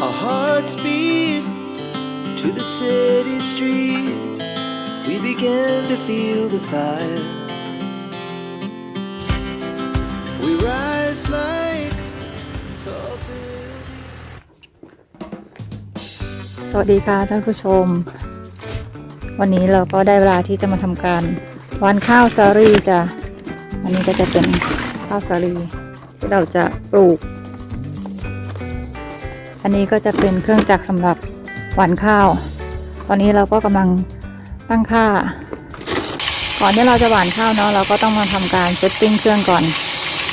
Our hearts beat to the city streets. We began to feel the fire. We rise like tall buildings. สวัสดีค่ะท่านผู้ชม วันนี้เราก็ได้เวลาที่จะมาทำการหวานข้าวสาลีจ้ะอันนี้ก็จะเป็นข้าวสาลีที่เราจะปลูก อันนี้ก็จะเป็นเครื่องจักรสำหรับหวานข้าว ตอนนี้เราก็กำลังตั้งค่า ก่อนที่เราจะหวานข้าวเนาะเราก็ต้องมาทำการเซตติ้งเครื่องก่อน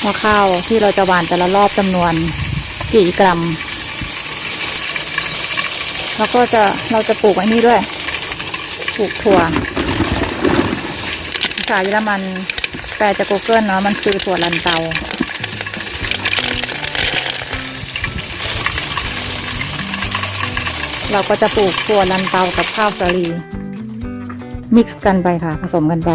ว่าข้าวที่เราจะหวานแต่ละรอบจำนวนกี่กรัมแล้วก็จะเราจะปลูกไอ้นี่ด้วยปลูกถั่วภาษาเยอรมันแปลจาก Google เนาะมันคือถั่วลันเตา เราก็จะปลูกถั่วลันเตากับข้าวสาลี มิกซ์กันไปค่ะ ผสมกันไป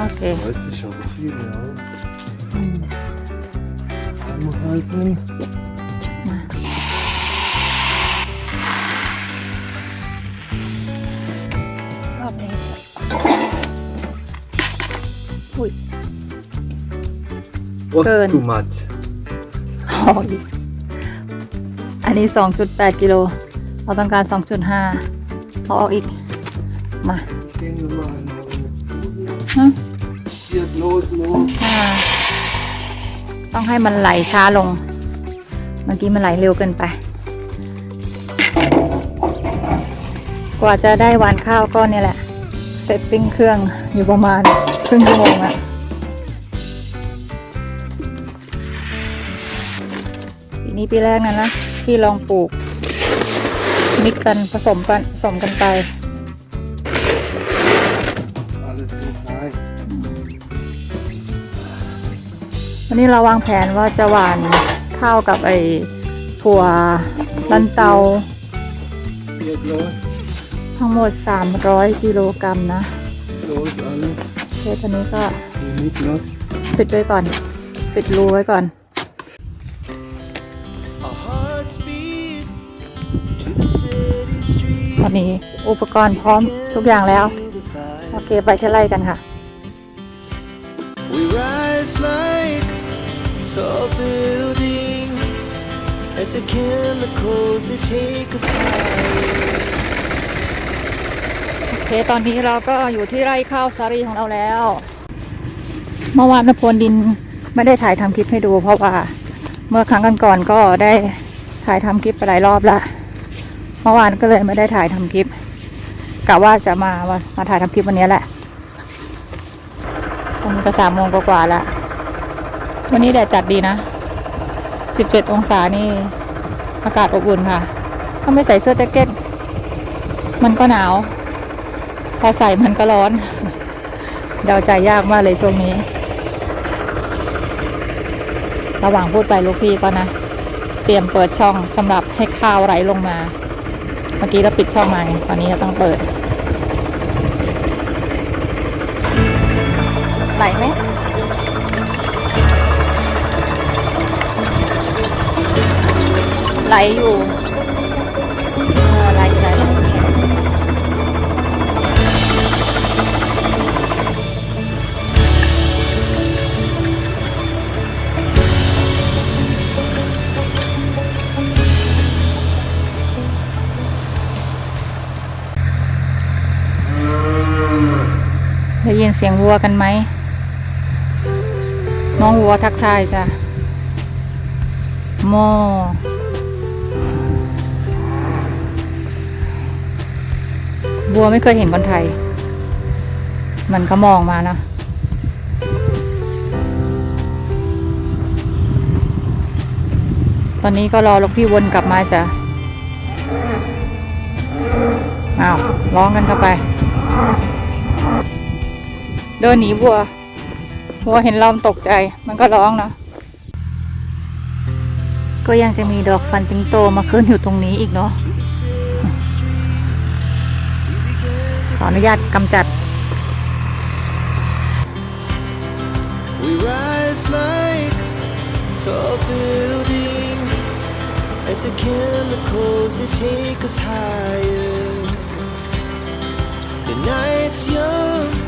โอเค Hört sich aber viel, ja. Einmal halten. รอบนี้อุ้ย Was Good. too much. พออีกอันนี้ 2.8 กิโล เราต้องการ 2.5เอาออกอีก มา Gehen wir mal einmal zu hier. ฮะ Hier, los, los. อ่าต้องให้มันไหลช้าลง เมื่อกี้มันไหลเร็วเกินไป กว่าจะได้หวานข้าวก็เนี่ยแหละเซตติ้งเครื่องอยู่ประมาณครึ่งชั่วโมงอะ นี้ปีแรกนั่นนะที่ลองปลูก มิกกันผสมกันผสมกันไป วันนี้เราวางแผนว่าจะหว่านข้าวกับไอ้ถั่วลันเตา ทั้งหมด 300 กิโลกรัมนะเคตอนนี้ก็ปิดไว้ก่อน ปิดรูไว้ก่อน ตอน streets. นี้อุปกรณ์พร้อมทุกอย่างแล้ว Feel the fire. โอเคไปที่ไร่กันค่ะ We rise like tall buildings as the chemicals they take us higher. โอเคตอนนี้เราก็อยู่ที่ไร่ข้าวสาลีของเราแล้ว เมื่อวานนพลดินไม่ได้ถ่ายทำคลิปให้ดู เพราะว่าเมื่อครั้งก่อนๆก็ได้ถ่ายทำคลิปไปหลายรอบละ เมื่อวานก็เลยไม่ได้ถ่ายทำคลิปกะว่าจะมามามาถ่ายทำคลิปวันนี้แหละตอนนี้ก็สามโมงกว่าๆแล้ววันนี้แดดจัดดีนะสิบเจ็ดองศานี่อากาศอบอุ่นค่ะ ถ้าไม่ใส่เสื้อแจ็คเก็ต มันก็หนาว พอใส่มันก็ร้อน เดาใจยากมากเลยช่วงนี้ ระหว่างพูดไปลูกพี่ก็นะ เตรียมเปิดช่องสำหรับให้ข้าวไหลลงมา เมื่อกี้เราปิดช่องมาไงตอนนี้เราต้องเปิด ไหลไหมไหลอยู่ เสียงวัวกันไหม น้องวัวทักทายจ้ะโมวัวไม่เคยเห็นคนไทย มันก็มองมานะตอนนี้ก็รอลูกพี่วนกลับมาจ้ะ อ้าว ร้องกันเข้าไป เดินหนีวัว วัวเห็นเราตกใจ มันก็ร้องเนาะ ก็ยังจะมีดอกฟันจิงโตมาขึ้นอยู่ตรงนี้อีกเนาะ ขออนุญาตกำจัด The night's young.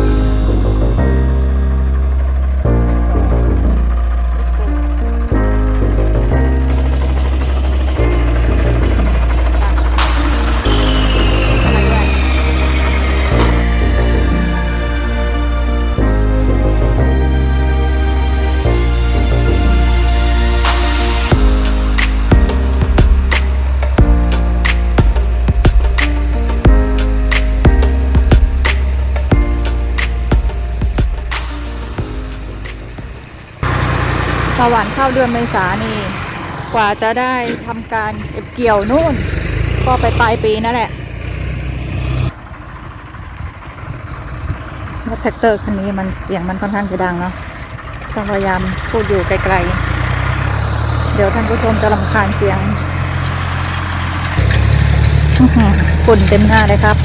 สวรรค์เข้าเดือนเมษานี่ กว่าจะได้ทำการเก็บเกี่ยวนู่น ก็ไปปลายปีนั่นแหละรถแท็กเตอร์คันนี้มันเสียงมันค่อนข้างจะดังเนาะต้องพยายามพูดอยู่ไกลๆ เดี๋ยวท่านผู้ชมจะรำคาญเสียงอื้อหือฝุ่นเต็มหน้าเลยครับ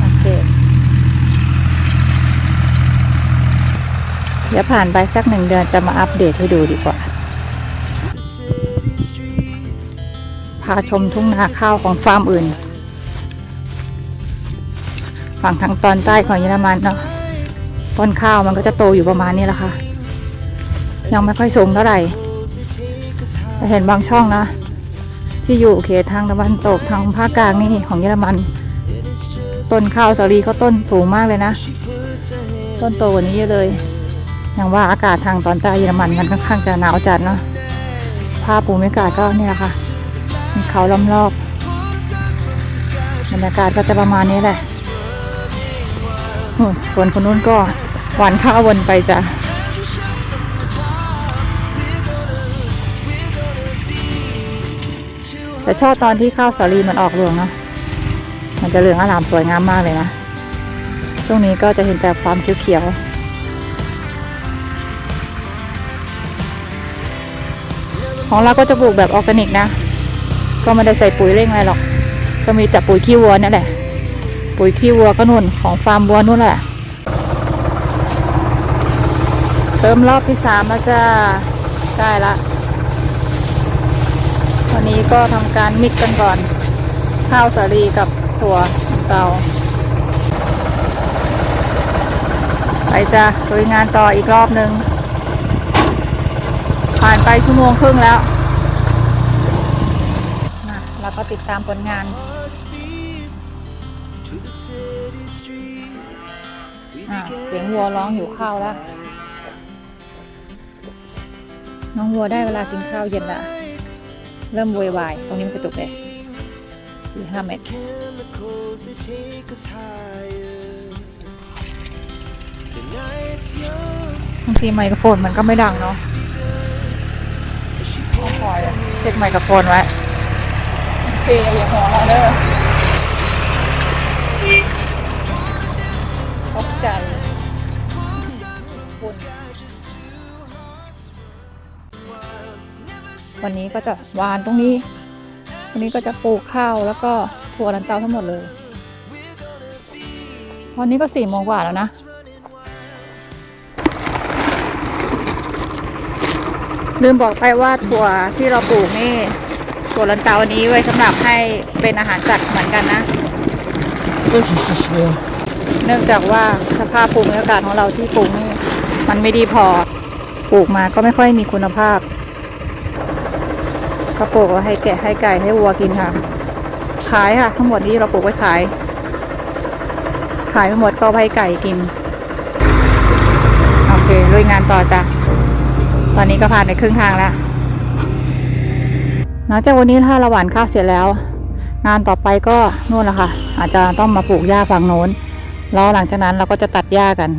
โอเค เดี๋ยวผ่านไปสักหนึ่งเดือนจะมาอัปเดตให้ดูดีกว่า พาชมทุ่งนาข้าวของฟาร์มอื่น ฝั่งทางตอนใต้ของเยอรมันเนาะต้นข้าวมันก็จะโตอยู่ประมาณนี้แหละค่ะ ยังไม่ค่อยสูงเท่าไหร่เห็นบางช่องนะ ที่อยู่เขตทางตะวันตกทางภาคกลางนี่ของเยอรมัน ต้นข้าวสาลีเขาต้นสูงมากเลยนะ ต้นโตกว่านี้เยอะเลย อย่างว่าอากาศทางตอนใต้เยอรมันมันค่อนข้างจะหนาวจัดเนาะภาพภูมิอากาศก็เนี่ยค่ะ มีเขาล้อมรอบบรรยากาศก็จะประมาณนี้แหละส่วนคนนู้นก็หวานข้าววนไปจ้ะแต่ชอบตอนที่ข้าวสาลีมันออกรวงเนาะ มันจะเหลืองอลามสวยงามมากเลยนะ ช่วงนี้ก็จะเห็นแต่ความเขียวๆ ของเราก็จะปลูกแบบออร์แกนิกนะ ก็ไม่ได้ใส่ปุ๋ยเร่งอะไรหรอก ก็มีแต่ปุ๋ยขี้วัวนี่แหละ ปุ๋ยขี้วัวก็นุ่นของฟาร์มวัวนุ่นแหละเติมรอบที่สามแล้วจ้าได้ละวันนี้ก็ทำการมิกกันก่อน ข้าวสาลีกับถั่วเตาไปจ้ะลุยงานต่ออีกรอบนึง ผ่านไปชั่วโมงครึ่งแล้วนะแล้วก็ติดตามผลงาน Hearts beat to the city streets. We อะ began เสียงวัวร้องหิวข้าวแล้ว น้องวัวได้เวลากินข้าวเย็นละเริ่มโวยวาย ตรงนี้มันกระตุกเลยสี่ห้าเมตร chemicals that take us higher. The night's young. บางทีไมโครโฟนมันก็ไม่ดังเนาะต้องคอย เช็คไมโครโฟนไว้โอเคอย่าหัวเราเด้อตกใจฝุ่นวันนี้ก็จะหวานตรงนี้ วันนี้ก็จะปลูกข้าวแล้วก็ถั่วลันเตาทั้งหมดเลย วันนี้ก็สี่โมงกว่าแล้วนะ ลืมบอกไปว่าถั่วที่เราปลูกนี่ถั่วลันเตาอันนี้ไว้สำหรับให้เป็นอาหารสัตว์เหมือนกันนะเนื่องจากว่าสภาพภูมิอากาศของเราที่ปลูกนี่มันไม่ดีพอปลูกมาก็ไม่ค่อยมีคุณภาพก็ปลูกให้แกะให้ไก่ให้วัวกินค่ะ ขายค่ะ ทั้งหมดนี้เราปลูกไว้ขาย ขายไปหมดก็ให้ไก่กิน โอเคลุยงานต่อจ้ะ ตอนนี้ก็ผ่านไปครึ่งทางแล้ว หลังจากวันนี้ถ้าเราหว่านข้าวเสร็จแล้ว งานต่อไปก็นู่นแหละค่ะ อาจจะต้องมาปลูกหญ้าฝั่งโน้น แล้วหลังจากนั้นเราก็จะตัดหญ้ากัน